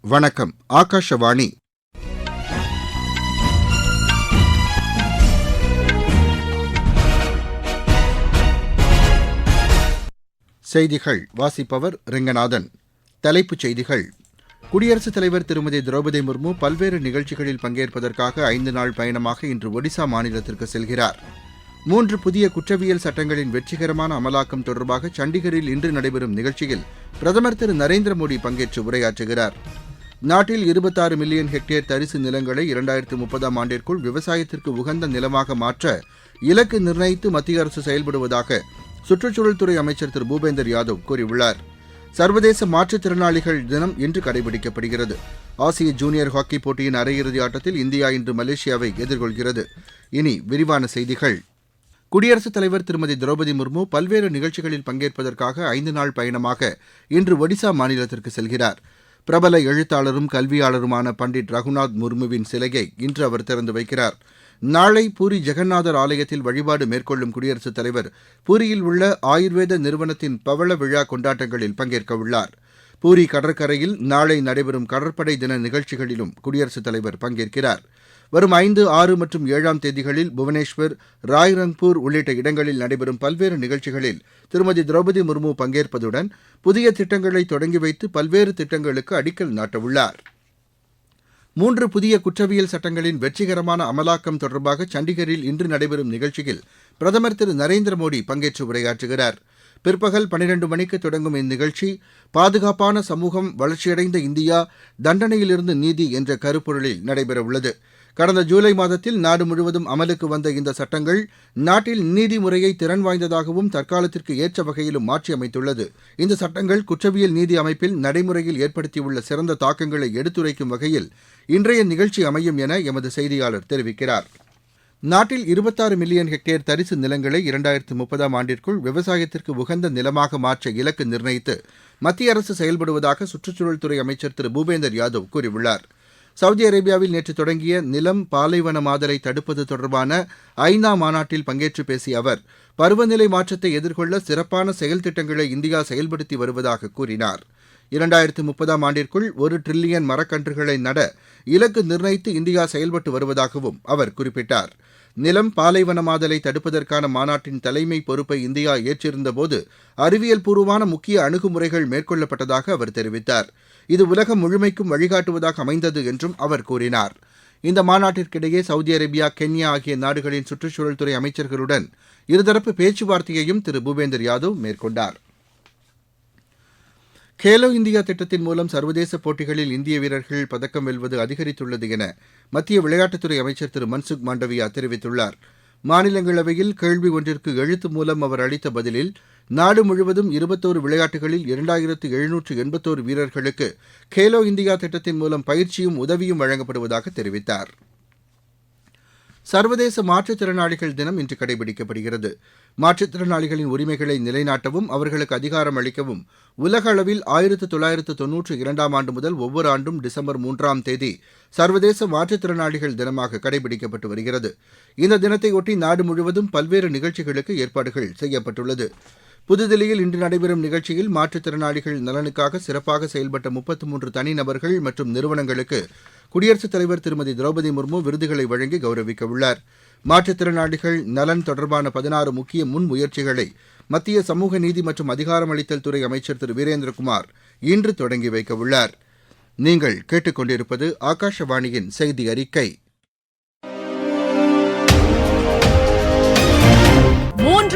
வணக்கம் ஆகாஷவாணி. செய்திகள் வாசிப்பவர் ரெங்கநாதன். தலைப்புச் செய்திகள். குடியரசுத் தலைவர் திருமதி திரௌபதி முர்மு பல்வேறு நிகழ்ச்சிகளில் பங்கேற்பதற்காக ஐந்து நாள் பயணமாக இன்று ஒடிசா மாநிலத்திற்கு செல்கிறார். மூன்று புதிய குற்றவியல் சட்டங்களின் வெற்றிகரமான அமலாக்கம் தொடர்பாக சண்டிகரில் இன்று நடைபெறும் நிகழ்ச்சியில் பிரதமர் திரு நரேந்திர மோடி பங்கேற்று உரையாற்றுகிறார். நாட்டில் இருபத்தாறு மில்லியன் ஹெக்டேர் தரிசு நிலங்களை இரண்டாயிரத்து முப்பதாம் ஆண்டிற்குள் விவசாயத்திற்கு உகந்த நிலமாக மாற்ற இலக்கு நிர்ணயித்து மத்திய அரசு செயல்படுவதாக சுற்றுச்சூழல் துறை அமைச்சர் திரு. பூபேந்தர் யாதவ் கூறியுள்ளார். சர்வதேச மாற்றுத்திறனாளிகள் தினம் இன்று கடைபிடிக்கப்படுகிறது. ஆசிய ஜூனியர் ஹாக்கி போட்டியின் அரையிறுதி ஆட்டத்தில் இந்தியா இன்று மலேசியாவை எதிர்கொள்கிறது. இனி விரிவான செய்திகள். குடியரசுத் தலைவர் திருமதி திரௌபதி முர்மு பல்வேறு நிகழ்ச்சிகளில் பங்கேற்பதற்காக ஐந்து நாள் பயணமாக இன்று ஒடிசா மாநிலத்திற்கு செல்கிறார். பிரபல எழுத்தாளரும் கல்வியாளருமான பண்டிட் ரகுநாத் முர்முவின் சிலையை இன்று அவர் திறந்து வைக்கிறார். நாளை பூரி ஜெகநாதர் ஆலயத்தில் வழிபாடு மேற்கொள்ளும் குடியரசுத் தலைவர் பூரியில் உள்ள ஆயுர்வேத நிறுவனத்தின் பவள விழா கொண்டாட்டங்களில் பங்கேற்க உள்ளார். பூரி கடற்கரையில் நாளை நடைபெறும் கடற்படை தின நிகழ்ச்சிகளிலும் குடியரசுத் தலைவர் பங்கேற்கிறார். வரும் ஐந்து ஆறு மற்றும் ஏழாம் தேதிகளில் புவனேஸ்வர் ராய்ரங்பூர் உள்ளிட்ட இடங்களில் நடைபெறும் பல்வேறு நிகழ்ச்சிகளில் திருமதி திரௌபதி முர்மு பங்கேற்பதுடன் புதிய திட்டங்களை தொடங்கி வைத்து பல்வேறு திட்டங்களுக்கு அடிக்கல் நாட்டவுள்ளார். மூன்று புதிய குற்றவியல் சட்டங்களின் வெற்றிகரமான அமலாக்கம் தொடர்பாக சண்டிகரில் இன்று நடைபெறும் நிகழ்ச்சியில் பிரதமர் திரு நரேந்திர மோடி பங்கேற்று உரையாற்றுகிறார். பிற்பகல் பனிரண்டு மணிக்கு தொடங்கும் இந்நிகழ்ச்சி பாதுகாப்பான சமூகம் வளர்ச்சியடைந்த இந்தியா தண்டனையிலிருந்து நீதி என்ற கருப்பொருளில் நடைபெறவுள்ளது. கடந்த ஜூலை மாதத்தில் நாடு முழுவதும் அமலுக்கு வந்த இந்த சட்டங்கள் நாட்டில் நீதிமுறையை திறன் வாய்ந்ததாகவும் தற்காலத்திற்கு ஏற்ற வகையிலும் மாற்றியமைத்துள்ளது இந்த சட்டங்கள் குற்றவியல் நீதி அமைப்பில் நடைமுறையில் ஏற்படுத்தியுள்ள சிறந்த தாக்கங்களை எடுத்துரைக்கும் வகையில் இன்றைய நிகழ்ச்சி அமையும் என எமது செய்தியாளர் தெரிவிக்கிறார். நாட்டில் இருபத்தாறு மில்லியன் ஹெக்டேர் தரிசு நிலங்களை இரண்டாயிரத்து முப்பதாம் ஆண்டிற்குள் விவசாயத்திற்கு உகந்த நிலமாக மாற்ற இலக்கு நிர்ணயித்து மத்திய அரசு செயல்படுவதாக சுற்றுச்சூழல் துறை அமைச்சர் திரு பூபேந்தர் யாதவ் கூறியுள்ளார். சவுதி அரேபியாவில் நேற்று தொடங்கிய நிலம் பாலைவனமாதலை தடுப்பது தொடர்பான ஐநா மாநாட்டில் பங்கேற்று பேசிய அவர் பருவநிலை மாற்றத்தை எதிர்கொள்ள சிறப்பான செயல் திட்டங்களை இந்தியா செயல்படுத்தி வருவதாக கூறினார். இரண்டாயிரத்து முப்பதாம் ஆண்டிற்குள் ஒரு டிரில்லியன் மரக்கன்றுகளை நட இலக்கு நிர்ணயித்து இந்தியா செயல்பட்டு வருவதாகவும் அவர் குறிப்பிட்டார். நிலம் பாலைவனமாதலை தடுப்பதற்கான மாநாட்டின் தலைமை பொறுப்பை இந்தியா ஏற்றிருந்தபோது அறிவியல் பூர்வமான முக்கிய அணுகுமுறைகள் மேற்கொள்ளப்பட்டதாக அவர் தெரிவித்தார். இது உலகம் முழுமைக்கும் வழிகாட்டுவதாக அமைந்தது என்றும் அவர் கூறினார். இந்த மாநாட்டிற்கிடையே சவுதி அரேபியா கென்யா ஆகிய நாடுகளின் சுற்றுச்சூழல் துறை அமைச்சர்களுடன் இருதரப்பு பேச்சுவார்த்தையையும் திரு பூபேந்தர் யாதவ் மேற்கொண்டார். கேலோ இந்தியா திட்டத்தின் மூலம் சர்வதேச போட்டிகளில் இந்திய வீரர்கள் பதக்கம் வெல்வது அதிகரித்துள்ளது என மத்திய விளையாட்டுத்துறை அமைச்சர் திரு மன்சுக் மாண்டவியா தெரிவித்துள்ளார். மாநிலங்களவையில் கேள்வி ஒன்றிற்கு எழுத்து மூலம் அவர் அளித்த பதிலில் நாடு முழுவதும் இருபத்தோரு விளையாட்டுகளில் இரண்டாயிரத்து எழுநூற்று எண்பத்தோரு வீரர்களுக்கு கேலோ இந்தியா திட்டத்தின் மூலம் பயிற்சியும் உதவியும் வழங்கப்படுவதாக தெரிவித்தார். சர்வதேச மாற்றுத்திறனாளிகள் தினம் இன்று கடைபிடிக்கப்படுகிறது. மாற்றுத்திறனாளிகளின் உரிமைகளை நிலைநாட்டவும் அவர்களுக்கு அதிகாரம் அளிக்கவும் உலக அளவில் ஆயிரத்து தொள்ளாயிரத்து தொன்னூற்று இரண்டாம் ஆண்டு முதல் ஒவ்வொரு ஆண்டும் டிசம்பர் மூன்றாம் தேதி சர்வதேச மாற்றுத்திறனாளிகள் தினமாக கடைபிடிக்கப்பட்டு வருகிறது. இந்த தினத்தையொட்டி நாடு முழுவதும் பல்வேறு நிகழ்ச்சிகளுக்கு ஏற்பாடுகள் செய்யப்பட்டுள்ளது. புதுதில்லியில் இன்று நடைபெறும் நிகழ்ச்சியில் மாற்றுத்திறனாளிகள் நலனுக்காக சிறப்பாக செயல்பட்ட முப்பத்து மூன்று தனிநபர்கள் மற்றும் நிறுவனங்களுக்கு குடியரசுத் தலைவர் திருமதி திரௌபதி முர்மு விருதுகளை வழங்கி கௌரவிக்க உள்ளார் மாற்றுத்திறனாளிகள் நலன் தொடர்பான பதினாறு முக்கிய முன்முயற்சிகளை மத்திய சமூக நீதி மற்றும் அதிகாரமளித்தல் துறை அமைச்சர் திரு வீரேந்திரகுமார் இன்று தொடங்கி வைக்க உள்ளார் நீங்கள் கேட்டுக்கொண்டிருப்பது ஆகாஷவாணியின் செய்தி அறிக்கை.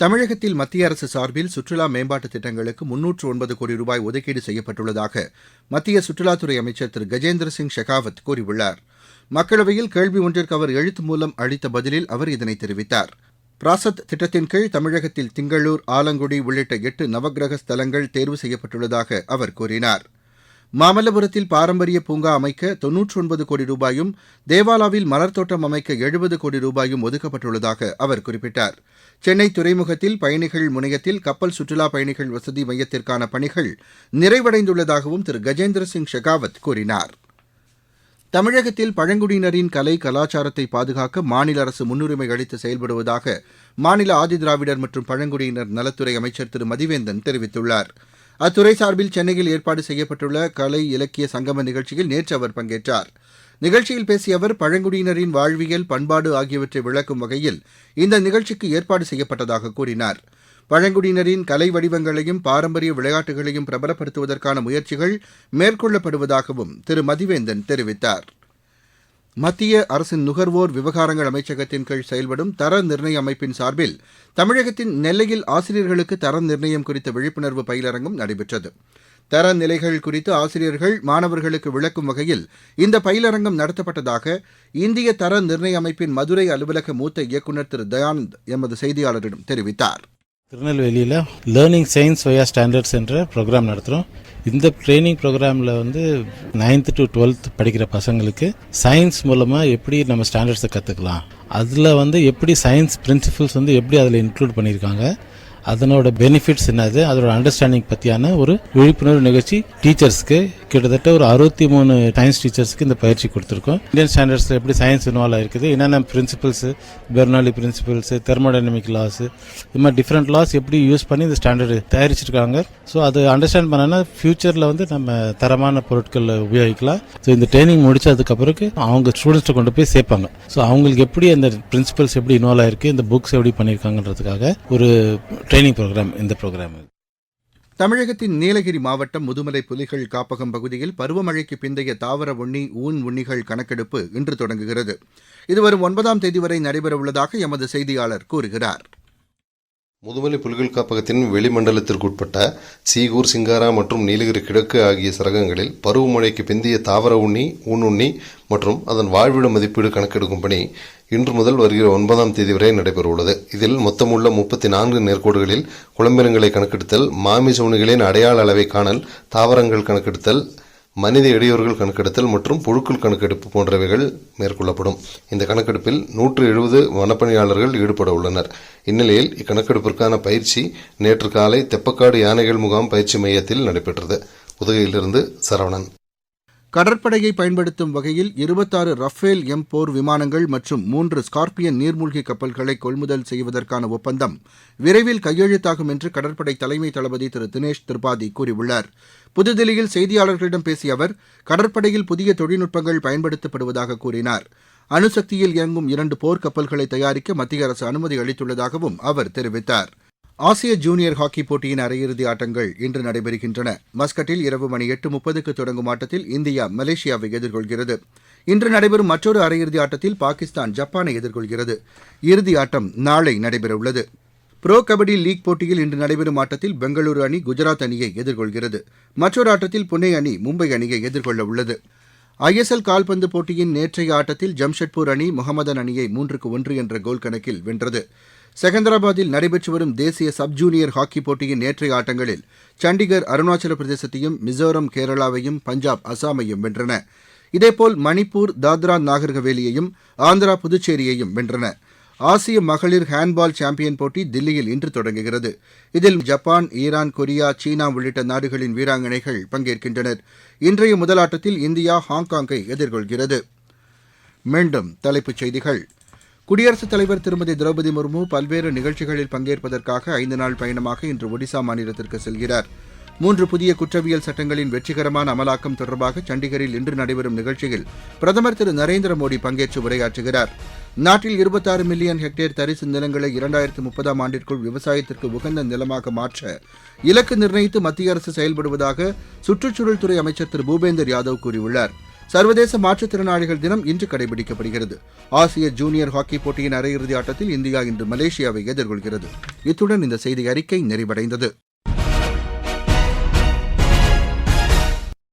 தமிழகத்தில் மத்திய அரசு சார்பில் சுற்றுலா மேம்பாட்டு திட்டங்களுக்கு முன்னூற்று ஒன்பது கோடி ரூபாய் ஒதுக்கீடு செய்யப்பட்டுள்ளதாக மத்திய சுற்றுலாத்துறை அமைச்சர் திரு. கஜேந்திர சிங் ஷெகாவத் கூறியுள்ளார். மக்களவையில் கேள்வி ஒன்றிற்கு அவர் எழுத்து மூலம் அளித்த பதிலில் அவர் இதனை தெரிவித்தார். பிராசத் திட்டத்தின் கீழ் தமிழகத்தில் திங்களூர் ஆலங்குடி உள்ளிட்ட எட்டு நவக்கிரக ஸ்தலங்கள் தேர்வு செய்யப்பட்டுள்ளதாக அவர் கூறினார். மாமல்லபுரத்தில் பாரம்பரிய பூங்கா அமைக்க தொன்னூற்றி ஒன்பது கோடி ரூபாயும் தேவாலாவில் மலர் தோட்டம் அமைக்க எழுபது கோடி ரூபாயும் ஒதுக்கப்பட்டுள்ளதாக அவர் குறிப்பிட்டார். சென்னை துறைமுகத்தில் பயணிகள் முனையத்தில் கப்பல் சுற்றுலா பயணிகள் வசதி மையத்திற்கான பணிகள் நிறைவடைந்துள்ளதாகவும் திரு. கஜேந்திர சிங் ஷெகாவத் கூறினார். தமிழகத்தில் பழங்குடியினரின் கலை கலாச்சாரத்தை பாதுகாக்க மாநில அரசு முன்னுரிமை அளித்து செயல்படுவதாக மாநில ஆதிதிராவிடர் மற்றும் பழங்குடியினர் நலத்துறை அமைச்சர் திரு. மதிவேந்தன் தெரிவித்துள்ளார். அத்துறை சார்பில் சென்னையில் ஏற்பாடு செய்யப்பட்டுள்ள கலை இலக்கிய சங்கம நிகழ்ச்சியில் நேற்று அவர் பங்கேற்றார். நிகழ்ச்சியில் பேசிய அவர் பழங்குடியினரின் வாழ்வியல் பண்பாடு ஆகியவற்றை விளக்கும் வகையில் இந்த நிகழ்ச்சிக்கு ஏற்பாடு செய்யப்பட்டதாக கூறினார். பழங்குடியினரின் கலை வடிவங்களையும் பாரம்பரிய விளையாட்டுகளையும் பிரபலப்படுத்துவதற்கான முயற்சிகள் மேற்கொள்ளப்படுவதாகவும் திரு. மதிவேந்தன் தெரிவித்தார். மத்திய அரசின் நுகர்வோர் விவகாரங்கள் அமைச்சகத்தின் கீழ் செயல்படும் தர நிர்ணய அமைப்பின் சார்பில் தமிழகத்தின் நெல்லையில் ஆசிரியர்களுக்கு தர நிர்ணயம் குறித்த விழிப்புணர்வு பயிலரங்கம் நடைபெற்றது. தர நிலைகள் குறித்து ஆசிரியர்கள் மாணவர்களுக்கு விளக்கும் வகையில் இந்த பயிலரங்கம் நடத்தப்பட்டதாக இந்திய தர நிர்ணய அமைப்பின் மதுரை அலுவலக மூத்த இயக்குநர் திரு தயானந்த் எமது செய்தியாளரிடம் தெரிவித்தார். திருநெல்வேலியில் லேர்னிங் சயின்ஸ் வயா ஸ்டாண்டர்ட்ஸ் என்ற ப்ரோக்ராம் நடத்துகிறோம் இந்த ட்ரைனிங் ப்ரோக்ராமில் வந்து நைன்த்து டு டுவெல்த் படிக்கிற பசங்களுக்கு சயின்ஸ் மூலமாக எப்படி நம்ம ஸ்டாண்டர்ட்ஸை கற்றுக்கலாம் அதில் வந்து எப்படி சயின்ஸ் பிரின்சிபல்ஸ் வந்து எப்படி அதில் இன்க்ளூட் பண்ணியிருக்காங்க அதனோட பெனிஃபிட்ஸ் என்னது? அதோட அண்டர்ஸ்டாண்டிங் பற்றியான ஒரு விழிப்புணர்வு நிகழ்ச்சி டீச்சர்ஸ்க்கு கிட்டத்தட்ட ஒரு அறுபத்தி மூணு சயின்ஸ் டீச்சர்ஸ்க்கு இந்த பயிற்சி கொடுத்துருக்கோம். இந்தியன் ஸ்டாண்டர்ட்ஸில் எப்படி சயின்ஸ் இன்வால்வ் ஆயிருக்குது? என்னென்ன principles Bernoulli principles thermodynamic laws இது மாதிரி டிஃப்ரெண்ட் லாஸ் எப்படி யூஸ் பண்ணி இந்த ஸ்டாண்டர்டு தயாரிச்சிருக்காங்க? ஸோ அது அண்டர்ஸ்டாண்ட் பண்ணனா ஃபியூச்சரில் வந்து நம்ம தரமான பொருட்களை உபயோகிக்கலாம். ஸோ இந்த ட்ரைனிங் முடிச்சதுக்கு அவங்க ஸ்டூடெண்ட்ஸை கொண்டு போய் சேர்ப்பாங்க. ஸோ அவங்களுக்கு எப்படி அந்த பிரின்சிபல்ஸ் எப்படி இன்வால்வ் ஆயிருக்கு? இந்த புக்ஸ் எப்படி பண்ணியிருக்காங்கன்றதுக்காக ஒரு ட்ரைனிங் ப்ரோக்ராம் இந்த ப்ரோக்ராம் தமிழகத்தின் நீலகிரி மாவட்டம் முதுமலை புலிகள் காப்பகம் பகுதியில் பருவமழைக்கு பிந்தைய தாவர உண்ணி ஊன் உண்ணிகள் கணக்கெடுப்பு இன்று தொடங்குகிறது. இது வரும் ஒன்பதாம் தேதி வரை நடைபெறவுள்ளதாக எமது செய்தியாளர் கூறுகிறார். முதுமலை புலிகள் காப்பகத்தின் வெளிமண்டலத்திற்குட்பட்ட சீகூர் சிங்காரா மற்றும் நீலகிரி கிழக்கு ஆகிய சரகங்களில் பருவமழைக்கு பிந்தைய தாவர உண்ணி ஊனுண்ணி மற்றும் அதன் வாழ்விட மதிப்பீடு கணக்கெடுக்கும் பணி இன்று முதல் வருகிற ஒன்பதாம் தேதி வரை நடைபெறவுள்ளது. இதில் மொத்தமுள்ள முப்பத்தி நான்கு நேர்கோடுகளில் குழம்பினங்களை கணக்கெடுத்தல் மாமிச உண்ணிகளின் அடையாள அளவை காணல் தாவரங்கள் கணக்கெடுத்தல் மனித இடையூறுகள் கணக்கெடுத்தல் மற்றும் புழுக்கள் கணக்கெடுப்பு போன்றவைகள் மேற்கொள்ளப்படும். இந்த கணக்கெடுப்பில் நூற்று எழுபது வனப்பணியாளர்கள் ஈடுபட உள்ளனர். இந்நிலையில் இக்கணக்கெடுப்பிற்கான பயிற்சி நேற்று காலை தெப்பக்காடு யானைகள் முகாம் பயிற்சி மையத்தில் நடைபெற்றது. உதகையிலிருந்து சரவணன். கடற்படையை பயன்படுத்தும் வகையில் இருபத்தாறு ரஃபேல் எம் போர் விமானங்கள் மற்றும் மூன்று ஸ்கார்பியன் நீர்மூழ்கி கப்பல்களை கொள்முதல் செய்வதற்கான ஒப்பந்தம் விரைவில் கையெழுத்தாகும் என்று கடற்படை தலைமை தளபதி திரு தினேஷ் திரிபாதி கூறியுள்ளார். புதுதில்லியில் செய்தியாளர்களிடம் பேசிய அவர் கடற்படையில் புதிய தொழில்நுட்பங்கள் பயன்படுத்தப்படுவதாக கூறினார். அணுசக்தியில் இயங்கும் இரண்டு போர் கப்பல்களை தயாரிக்க மத்திய அரசு அனுமதி அளித்துள்ளதாகவும் அவர் தெரிவித்தார். ஆசிய ஜூனியர் ஹாக்கிப் போட்டியின் அரையிறுதி ஆட்டங்கள் இன்று நடைபெறுகின்றன. மஸ்கட்டில் இரவு மணி எட்டு முப்பதுக்கு தொடங்கும் ஆட்டத்தில் இந்தியா மலேசியாவை எதிர்கொள்கிறது. இன்று நடைபெறும் மற்றொரு அரையிறுதி ஆட்டத்தில் பாகிஸ்தான் ஜப்பானை எதிர்கொள்கிறது. இறுதி ஆட்டம் நாளை நடைபெறவுள்ளது. புரோ கபடி லீக் போட்டியில் இன்று நடைபெறும் ஆட்டத்தில் பெங்களூரு அணி குஜராத் அணியை எதிர்கொள்கிறது. மற்றொரு ஆட்டத்தில் புனே அணி மும்பை அணியை எதிர்கொள்ள உள்ளது ஐஎஸ்எல் கால்பந்து போட்டியின் நேற்றைய ஆட்டத்தில் ஜம்ஷெட்பூர் அணி முகமதன் அணியை மூன்றுக்கு ஒன்று என்ற கோல் கணக்கில் வென்றது. செகந்தராபாத்தில் நடைபெற்று வரும் தேசிய சப் ஜூனியர் ஹாக்கி போட்டியின் நேற்றைய ஆட்டங்களில் சண்டிகர் அருணாச்சல பிரதேசத்தையும் மிசோரம் கேரளாவையும் பஞ்சாப் அசாமையும் வென்றன. இதேபோல் மணிப்பூர் தாத்ரா நாகர்கவேலியையும் ஆந்திரா புதுச்சேரியையும் வென்றன. ஆசிய மகளிர் ஹேண்ட்பால் சாம்பியன் போட்டி தில்லியில் இன்று தொடங்குகிறது. இதில் ஜப்பான் ஈரான் கொரியா சீனா உள்ளிட்ட நாடுகளின் வீராங்கனைகள் பங்கேற்கின்றனர். இன்றைய முதல் ஆட்டத்தில் இந்தியா ஹாங்காங்கை எதிர்கொள்கிறது. மீண்டும் தலைப்புச் செய்திகள். குடியரசுத் தலைவர் திருமதி திரௌபதி முர்மு பல்வேறு நிகழ்ச்சிகளில் பங்கேற்பதற்காக ஐந்து நாள் பயணமாக இன்று ஒடிசா மாநிலத்திற்கு செல்கிறார். மூன்று புதிய குற்றவியல் சட்டங்களின் வெற்றிகரமான அமலாக்கம் தொடர்பாக சண்டிகரில் இன்று நடைபெறும் நிகழ்ச்சியில் பிரதமர் திரு நரேந்திர மோடி பங்கேற்று உரையாற்றுகிறார். நாட்டில் இருபத்தாறு மில்லியன் ஹெக்டேர் தரிசு நிலங்களை இரண்டாயிரத்து முப்பதாம் ஆண்டிற்குள் விவசாயத்திற்கு உகந்த நிலமாக மாற்ற இலக்கு நிர்ணயித்து மத்திய அரசு செயல்படுவதாக சுற்றுச்சூழல் துறை அமைச்சர் திரு பூபேந்தர் யாதவ் கூறியுள்ளார். சர்வதேச மாற்றுத்திறனாளிகள் தினம் இன்று கடைபிடிக்கப்படுகிறது. ஆசிய ஜூனியர் ஹாக்கி போட்டியின் அரையிறுதி ஆட்டத்தில் இந்தியா இன்று மலேசியாவை எதிர்கொள்கிறது. இத்துடன் இந்த செய்தி அறிக்கை நிறைவடைந்தது.